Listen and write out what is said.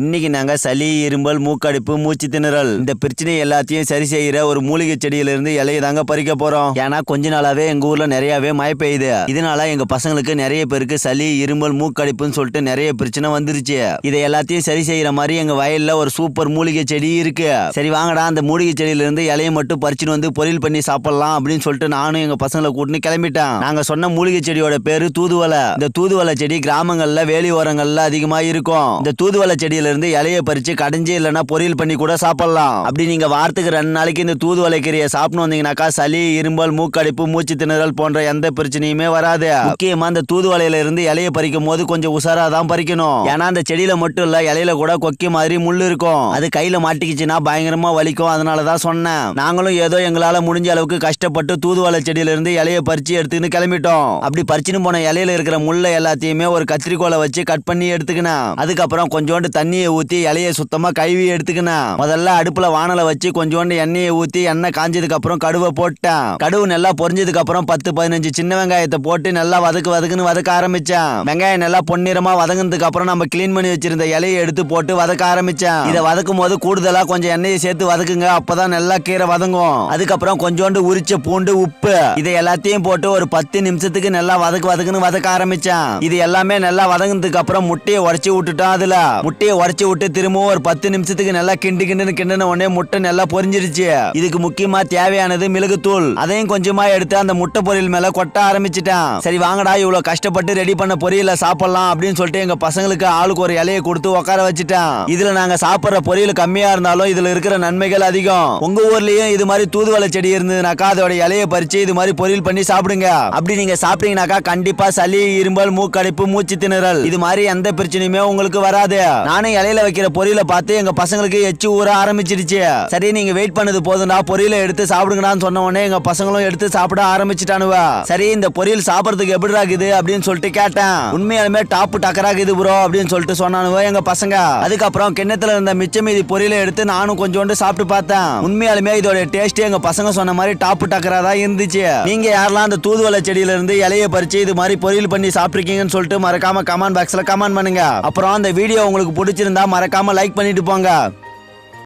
இன்னைக்கு நாங்க சளி இரும்பல் மூக்கடிப்பு மூச்சு திணறல் இந்த பிரச்சனை எல்லாத்தையும் சரி செய்யற ஒரு மூலிகை செடியில இருந்து இலையை தாங்க பறிக்க போறோம். ஏன்னா கொஞ்ச நாளாவே எங்க ஊர்ல நிறையவே மழை பெய்யுது. இதனால எங்க பசங்களுக்கு நிறைய பேருக்கு சளி இரும்பல் மூக்கடிப்புன்னு சொல்லிட்டு நிறைய பிரச்சனை வந்துருச்சு. இதை எல்லாத்தையும் சரி செய்யற மாதிரி எங்க வயல்ல ஒரு சூப்பர் மூலிகை செடி இருக்கு. சரி வாங்கடா அந்த மூலிகை செடியில இருந்து இலையை மட்டும் பறிச்சுட்டு வந்து பொரியல் பண்ணி சாப்பிடலாம் அப்படின்னு சொல்லிட்டு நானும் எங்க பசங்களை கூட்டின்னு கிளம்பிட்டேன். நாங்க சொன்ன மூலிகை செடியோட பேரு தூதுவளை. இந்த தூதுவளை செடி கிராமங்கள்ல வேலி ஓரங்கள்ல அதிகமா இருக்கும். இந்த தூதுவளை செடியில இருந்து இலைய பறிச்சு கடைஞ்சி இல்லைன்னா பொரியல் பண்ணி கூட சாப்பிடலாம். அப்படி நீங்க வாரத்துக்கு ரெண்டு நாளைக்கு இந்த தூதுவளை கீரையை சாப்பிட்டு வந்தீங்கன்னாக்கா சளி இரும்பல் மூக்கடிப்பு மூச்சு திணறல் போன்ற எந்த பிரச்சனையுமே வராது. முக்கியமா இந்த தூதுவளையில இருந்து இலைய பறிக்கும் போது கொஞ்சம் உஷாரா தான் பறிக்கணும். ஏன்னா அந்த செடியில மட்டும் இல்ல இலையில கூட கொக்கி மாதிரி முள்ளு இருக்கும். அது கையில மாட்டிக்கிச்சுன்னா பயங்கரமா வலிக்கும். அதனாலதான் சொன்னேன். நாங்களும் ஏதோ எங்களால முடிஞ்ச அளவுக்கு கஷ்டப்பட்டு தூதுவளை செடியில இருந்து இலைய பறிச்சு எடுத்துக்கின்னு கிளம்பிட்டோம். அப்படி பறிச்சுன்னு போன இலையில இருக்கிற முள்ளை எல்லாத்தையுமே ஒரு கத்திரிக்கோலை வச்சு கட் பண்ணி எடுத்துக்கினேன். அதுக்கப்புறம் கொஞ்சோண்டு தண்ணி எண்ணெயை ஊற்றி இலையை சுத்தமாக கழுவி எடுத்துக்கினேன் முதல்ல அடுப்பில் வானலை வச்சு கொஞ்சோண்டு எண்ணெயை ஊற்றி எண்ணெய் காஞ்சதுக்கு அப்புறம் கடுவை போட்டேன். கடுவு நல்லா பொரிஞ்சதுக்கு அப்புறம் பத்து பதினஞ்சு சின்ன வெங்காயத்தை போட்டு நல்லா வதக்கு வதக்குன்னு வதக்க ஆரம்பிச்சேன். வெங்காயம் நல்லா பொன்னிறமா வதங்கினதுக்கு அப்புறம் நம்ம க்ளீன் பண்ணி வச்சிருந்த இலையை எடுத்து போட்டு வதக்க ஆரம்பிச்சேன். இதை வதக்கும் போது கூடுதலாக கொஞ்சம் எண்ணெயை சேர்த்து வதக்குங்க. அப்பதான் நல்லா கீரை வதங்கும். அதுக்கப்புறம் கொஞ்சோண்டு உரிச்ச பூண்டு உப்பு. இதை எல்லாத்தையும் போட்டு ஒரு பத்து நிமிஷத்துக்கு நல்லா வதக்கு வதக்குன்னு வதக்க ஆரம்பிச்சேன். இது எல்லாமே நல்லா வதங்கினதுக்கு அப்புறம் முட்டையை உடச்சி விட்டுட்டோம் அதுல. முட்டையை உடச்சி விட்டு திரும்பவும் ஒரு பத்து நிமிஷத்துக்கு நல்லா கிண்டு கிண்டுன்னு கிண்டின உடனே முட்டை நல்லா பொரிஞ்சிருச்சு. இதுக்கு முக்கியமா தேவையானது மிளகுத்தூள். அதையும் கொஞ்சமா எடுத்து அந்த முட்டை பொரியல் மேல கொட்ட ஆரம்பிச்சிட்டேன். சரி வாங்கடா இவ்வளவு கஷ்டப்பட்டு ரெடி பண்ண பொரியல சாப்பிடலாம் அப்படின்னு சொல்லிட்டு எங்க பசங்களுக்கு ஆளுக்கு ஒரு இலையை கொடுத்து உட்கார வச்சுட்டேன். இதுல நாங்க சாப்பிடுற பொரியல் கம்மியா இருந்தாலும் இதுல இருக்கிற நன்மைகள் அதிகம். உங்க ஊர்லயும் இது மாதிரி தூதுவளை செடி இருந்ததுனாக்கா அதோட இலையை பறிச்சு இது மாதிரி பொரியல் பண்ணி சாப்பிடுங்க. அப்படி நீங்க சாப்பிட்டீங்கனாக்கா கண்டிப்பா சளி இரும்பல் மூக்கடைப்பு மூச்சு திணறல் இது மாதிரி எந்த பிரச்சனையுமே உங்களுக்கு வராது. நானே நானும் இலையில வைக்கிற பொரியலை பார்த்து எங்க பசங்களுக்கு எச்சு ஊற ஆரம்பிச்சிடுச்சு. சரி நீங்க வெயிட் பண்ணது போதும்டா. பொரியலை எடுத்து சாப்பிடுங்கடான்னு சொன்ன உடனே எங்க பசங்களும் எடுத்து சாப்பிட ஆரம்பிச்சிட்டானுவ. சரி இந்த பொரியல் சாப்பிடறதுக்கு எப்படி இருக்குது அப்படின்னு சொல்லிட்டு கேட்டேன். உண்மையாலுமே டாப் டக்கராகுது ப்ரோ அப்படின்னு சொல்லிட்டு சொன்னானுவ எங்க பசங்க. அதுக்கப்புறம் கிண்ணத்துல இருந்த மிச்ச மீதி பொரியலை எடுத்து நானும் கொஞ்சோண்டு சாப்பிட்டு பார்த்தேன். உண்மையாலுமே இதோட டேஸ்ட் எங்க பசங்க சொன்ன மாதிரி டாப் டக்கரா தான் இருந்துச்சு. நீங்க யாரெல்லாம் அந்த தூதுவளை செடியில இருந்து இலைய பறிச்சு இது மாதிரி பொரியல் பண்ணி சாப்பிட்டுருக்கீங்கன்னு சொல்லிட்டு மறக்காம கமெண்ட் பாக்ஸ்ல கமெண்ட் பண்ணுங்க. அப்புறம் அந்த வீடியோ உங்களுக்கு பிடிச்சிருந்தா மறக்காம லைக் பண்ணிட்டு போங்க.